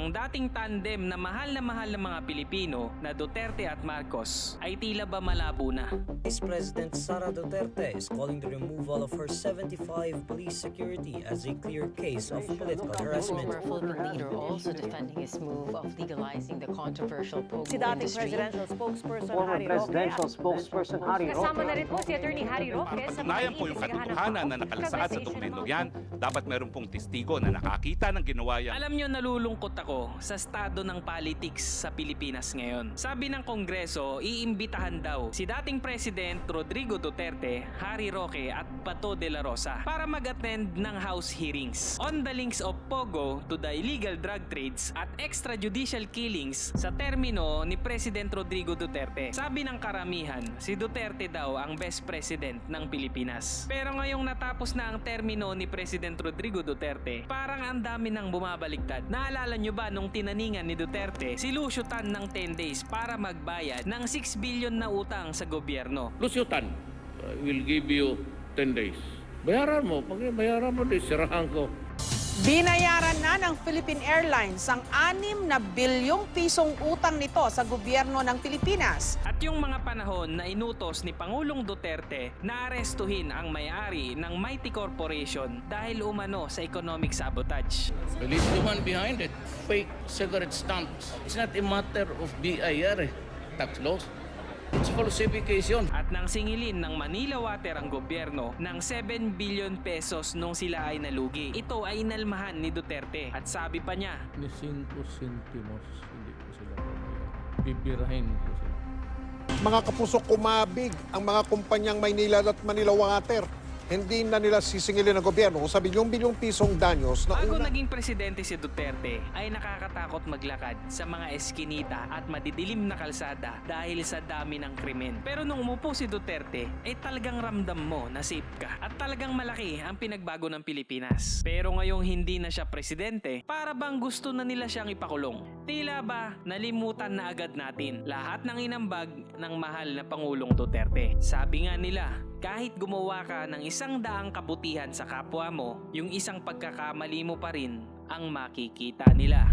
ang dating tandem na mahal na mahal ng mga Pilipino na Duterte at Marcos ay tila ba malabo na. Vice President Sara Duterte is calling the removal of her 75 police security as a clear case of political The harassment. former Philippine leader also defending his move of legalizing the controversial pogo Si dating industry. presidential spokesperson Former Harry presidential Roque. spokesperson Harry Kasama Roque na rin po si Attorney Harry Roque sa mga Patunayan po yung katotohanan na nakalasad sa conversation dokumento ng mga- yan. Dapat meron pong testigo na nakakita ng ginawa yan. Alam nyo nalulungkot ako sa estado ng politics sa Pilipinas ngayon. Sabi ng Kongreso, iimbitahan daw si dating President Rodrigo Duterte, Harry Roque at Bato de la Rosa para mag-attend ng House hearings on the links of Pogo to the illegal drug trades at extrajudicial killings sa termino ni President Rodrigo Duterte. Sabi ng karamihan, si Duterte daw ang best president ng Pilipinas. Pero ngayong natapos na ang termino ni President Rodrigo Duterte, parang ang dami nang bumabaliktad. Naalala nyo ba nung tinaningan ni Duterte, silusyutan ng 10 days para magbayad ng 6 billion na utang sa gobyerno? Lusyutan, I will give you 10 days. Bayaran mo. Pag bayaran mo, sirahan ko. Binayaran na ng Philippine Airlines ang 6 na bilyong pisong utang nito sa gobyerno ng Pilipinas. At yung mga panahon na inutos ni Pangulong Duterte na arestuhin ang may-ari ng Mighty Corporation dahil umano sa economic sabotage. Believe the man behind it. Fake cigarette stamps. It's not a matter of BIR, eh. tax laws. Falsification. At nang singilin ng Manila Water ang gobyerno ng 7 billion pesos nung sila ay nalugi. Ito ay inalmahan ni Duterte at sabi pa niya, Ni 5 centimos, hindi ko sila babayaran. Bibirahin ko sila. mga kapuso kumabig ang mga kumpanyang Maynila at Manila Water. Hindi na nila sisingilin ng gobyerno kung sabi yung bilyong pisong danyos na Bago una. naging presidente si Duterte ay nakakatakot maglakad sa mga eskinita at madidilim na kalsada dahil sa dami ng krimen. Pero nung umupo si Duterte ay talagang ramdam mo na safe ka at talagang malaki ang pinagbago ng Pilipinas. Pero ngayong hindi na siya presidente, para bang gusto na nila siyang ipakulong? Tila ba nalimutan na agad natin lahat ng inambag ng mahal na Pangulong Duterte? Sabi nga nila, kahit gumawa ka ng isang daang kabutihan sa kapwa mo, yung isang pagkakamali mo pa rin ang makikita nila.